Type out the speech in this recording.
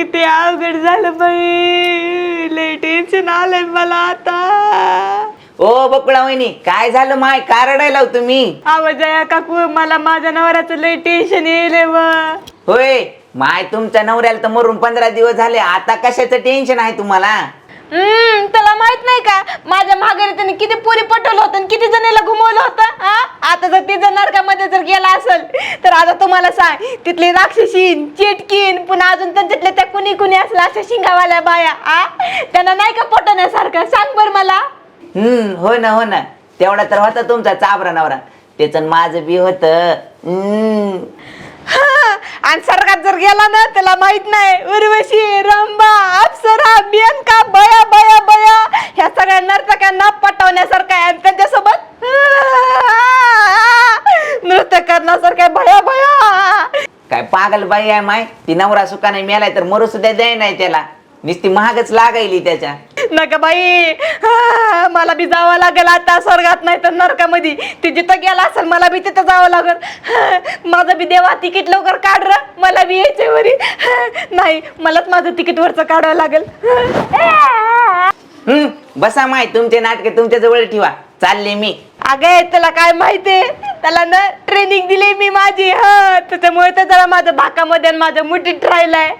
किती अवघड झालं बाई. लय टेन्शन आलंय मला आता. ओ बकुळा वहिनी काय झालं माय? का रडायला तुम्ही? आवाज आहे काकू मला माझ्या नवऱ्याचं लय टेन्शन येईल व. होय माय तुमच्या नवऱ्याला तर मरून पंधरा दिवस झाले. आता कशाचं टेन्शन आहे तुम्हाला? हम्म त्याला माहीत नाही का? माझ्या माघारी त्याने किती पुरी पटवलं होतं आणि किती जणांना घुमवलं होतं हा? आता जर ती जर गेला असेल तर आता तुम्हाला सांग तिथली राक्षसीन चिटकीन पुन्हा अजून त्यांच्यातल्या त्या कुणी कुणी असल्या अशा शिंगावाल्या बाया आ? त्यांना नाही का पटवण्यासारखं? सांग बर मला. हम्म हो ना हो ना. तेवढा तर होता तुमचा चाबरा नवरा. त्याच माझं बी होत. हा, आणि सर्गात जर गेला ना त्याला माहीत नाही. उर्वशी रंबा अप्सरा बियंका बया बया बया. ह्या सगळ्या नर्तकांना पटवण्यासारखं आहे आणि त्यांच्यासोबत नृत्य करण्यासारखं आहे. भया भया. काय पागल बाई आहे माय? ती नवरा सुका नाही मेलाय तर मरू सुद्धा द्याय नाही त्याला. नुसती महागच लागायली त्याच्या. नका बाई. हा, मला बी जावं लागेल आता स्वर्गात नाही तर नरकामध्ये. ते जिथं गेला असेल मला बी तिथं जावं लागेल. हा, माझं बी देवा तिकीट लवकर काढ र. मला बी यायचंय वरी. हा, नाही मलाच माझं तिकीट वरचं काढावं लागेल. हम्म बसा माय तुमचे नाटके तुमच्या जवळ ठेवा. चालले मी. अगे त्याला काय माहितीये त्याला ना ट्रेनिंग दिली मी माझी हा. त्याच्यामुळे तर जरा माझं भाकामध्ये आणि माझ्या मुठीत राहिलाय